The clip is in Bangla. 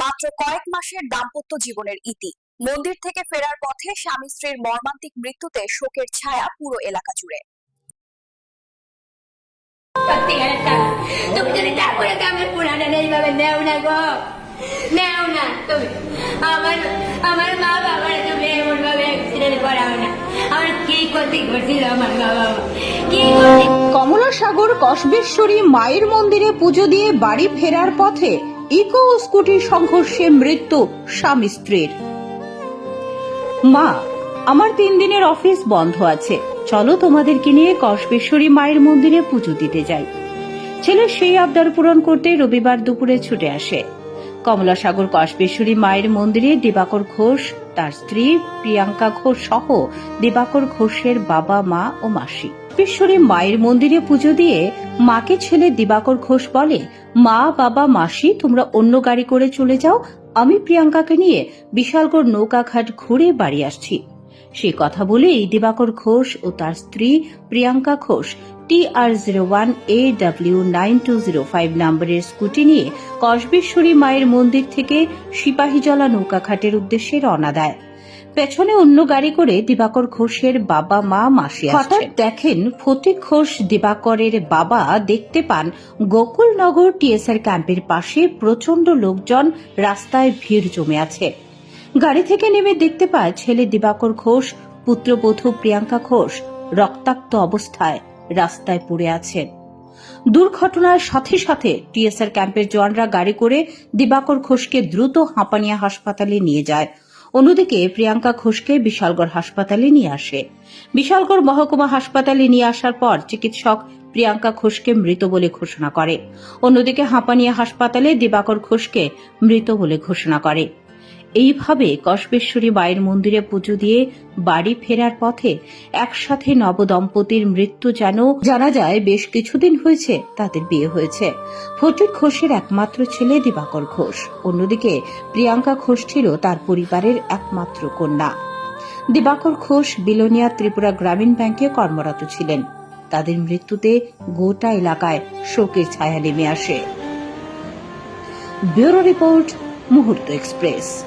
মাত্র কয়েক মাসের দাম্পত্য জীবনের ইতি। মন্দির থেকে ফেরার পথে স্বামী স্ত্রীর মর্মান্তিক মৃত্যুতে শোকের ছায়া পুরো এলাকা জুড়ে। তুমি যদি পুরানো এইভাবে নেও না গো। নেও না তুমি। আমার আমার মা বাবার তুমি এমন ভাবে অ্যাক্সিডেন্ট করাও না। আমার কি ক্ষতি করছিল আমার মা বাবা? কি কমলাসাগর কসবেশ্বরী মায়ের মন্দিরে পুজো দিয়ে বাড়ি ফেরার পথে ইকো স্কুটির সংঘর্ষে মৃত্যু স্বামী স্ত্রীর। মা, আমার তিন দিনের অফিস বন্ধ আছে। চলো তোমাদেরকে নিয়ে কসবেশ্বরী মায়ের মন্দিরে পুজো দিতে যাই। ছেলে সেই আবদার পূরণ করতে রবিবার দুপুরে ছুটে আসে। কমলাসাগর কসবেশ্বরী মায়ের মন্দিরে দিবাকর ঘোষ, তার স্ত্রী প্রিয়াঙ্কা ঘোষ সহ দিবাকর ঘোষের বাবা, মা ও মাসি। কসবেশ্বরী মায়ের মন্দিরে পুজো দিয়ে মাকে ছেলে দিবাকর ঘোষ বলে, মা, বাবা, মাসি, তোমরা অন্য গাড়ি করে চলে যাও, আমি প্রিয়াঙ্কাকে নিয়ে বিশালগড় নৌকাঘাট ঘুরে বাড়ি আসছি। সেই কথা বলেই দিবাকর ঘোষ ও তার স্ত্রী Priyanka Ghosh T R zero one A W nine two zero five নম্বরের স্কুটি নিয়ে কসবেশ্বরী মায়ের মন্দির থেকে সিপাহীজলা নৌকাঘাটের উদ্দেশ্যে রওনা দেয়। পেছনে অন্য গাড়ি করে দিবাকর ঘোষের বাবা মা মাসি হঠাৎ দেখেন ফটিক ঘোষ দিবাকরের বাবা দেখতে পান গোকুলনগর টিএসআর ক্যাম্পের পাশে প্রচণ্ড লোকজন রাস্তায় ভিড় জমে আছে। গাড়ি থেকে নেমে দেখতে পায় ছেলে দিবাকর ঘোষ, পুত্রবধূ প্রিয়াঙ্কা ঘোষ রক্তাক্ত অবস্থায় রাস্তায় পড়ে আছেন। দুর্ঘটনার সাথে সাথে টিএসআর ক্যাম্পের জওয়ানরা গাড়ি করে দিবাকর ঘোষকে দ্রুত হাঁপানিয়া হাসপাতালে নিয়ে যায়। অন্যদিকে প্রিয়াঙ্কা ঘোষকে বিশালগড় হাসপাতালে নিয়ে আসে। বিশালগড় মহকুমা হাসপাতালে নিয়ে আসার পর চিকিৎসক প্রিয়াঙ্কা ঘোষকে মৃত বলে ঘোষণা করে। অন্যদিকে হাঁপানিয়া হাসপাতালে দিবাকর ঘোষকে মৃত বলে ঘোষণা করে। এইভাবে কসবেশ্বরী মায়ের মন্দিরে পুজো দিয়ে বাড়ি ফেরার পথে একসাথে নবদম্পতির মৃত্যু যেন জানা যায় বেশ কিছুদিন হয়েছে, তাদের বিয়ে হয়েছে। ফটিক ঘোষের একমাত্র ছেলে দিবাকর ঘোষ। অন্যদিকে প্রিয়াঙ্কা ঘোষ ছিল তার পরিবারের একমাত্র কন্যা। দিবাকর ঘোষ বিলোনিয়া ত্রিপুরা গ্রামীণ ব্যাংকে কর্মরত ছিলেন। তাদের মৃত্যুতে গোটা এলাকায় শোকের ছায়া নেমে আসে। Bureau report Muhurto express.